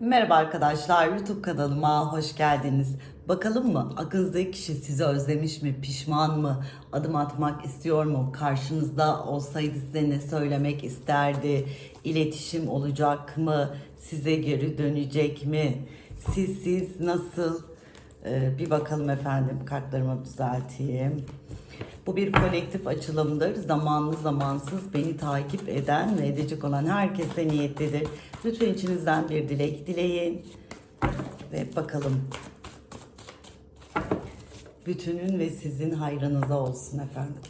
Merhaba arkadaşlar, YouTube kanalıma hoş geldiniz. Bakalım mı aklınızdaki kişi sizi özlemiş mi, pişman mı, adım atmak istiyor mu, karşınızda olsaydı size ne söylemek isterdi, iletişim olacak mı, size geri dönecek mi, siz siz nasıl, Ee, bir bakalım efendim kartlarımı düzelteyim. Bu bir kolektif açılımdır. Zamanlı zamansız beni takip eden ve edecek olan herkese niyetlidir. Lütfen içinizden bir dilek dileyin. Ve bakalım. Bütünün ve sizin hayrınıza olsun efendim.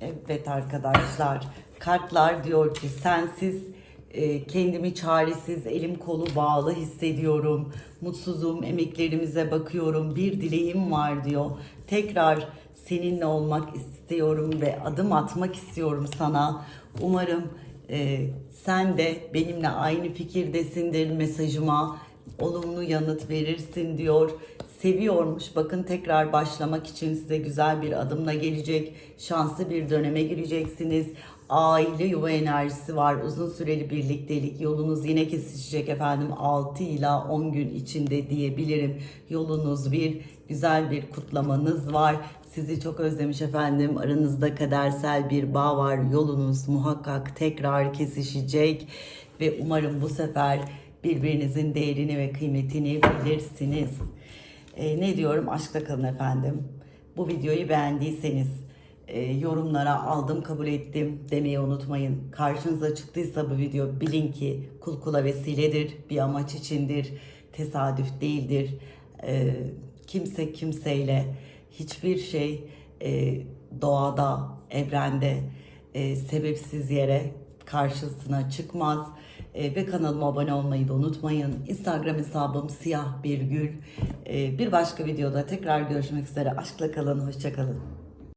Evet arkadaşlar, kartlar diyor ki sensiz e, kendimi çaresiz, elim kolu bağlı hissediyorum. Mutsuzum, emeklerimize bakıyorum. Bir dileğim var diyor. Tekrar seninle olmak istiyorum ve adım atmak istiyorum sana. Umarım e, sen de benimle aynı fikirdesindir mesajıma olumlu yanıt verirsin diyor. Seviyormuş. Bakın tekrar başlamak için size güzel bir adımla gelecek. Şanslı bir döneme gireceksiniz. Aile yuva enerjisi var. Uzun süreli birliktelik. Yolunuz yine kesişecek efendim. 6 ila 10 gün içinde diyebilirim. Yolunuz bir güzel bir kutlamanız var. Sizi çok özlemiş efendim. Aranızda kadersel bir bağ var. Yolunuz muhakkak tekrar kesişecek ve umarım bu sefer birbirinizin değerini ve kıymetini bilirsiniz. Ee, ne diyorum? Aşkta kalın efendim. Bu videoyu beğendiyseniz e, yorumlara aldım kabul ettim demeyi unutmayın. Karşınıza çıktıysa bu video bilin ki kul kula vesiledir, bir amaç içindir, tesadüf değildir. Ee, kimse kimseyle hiçbir şey e, doğada, evrende e, sebepsiz yere karşısına çıkmaz. E, ve kanalıma abone olmayı da unutmayın. Instagram hesabım siyah bir gül. E, bir başka videoda tekrar görüşmek üzere. Aşkla kalın, hoşça kalın.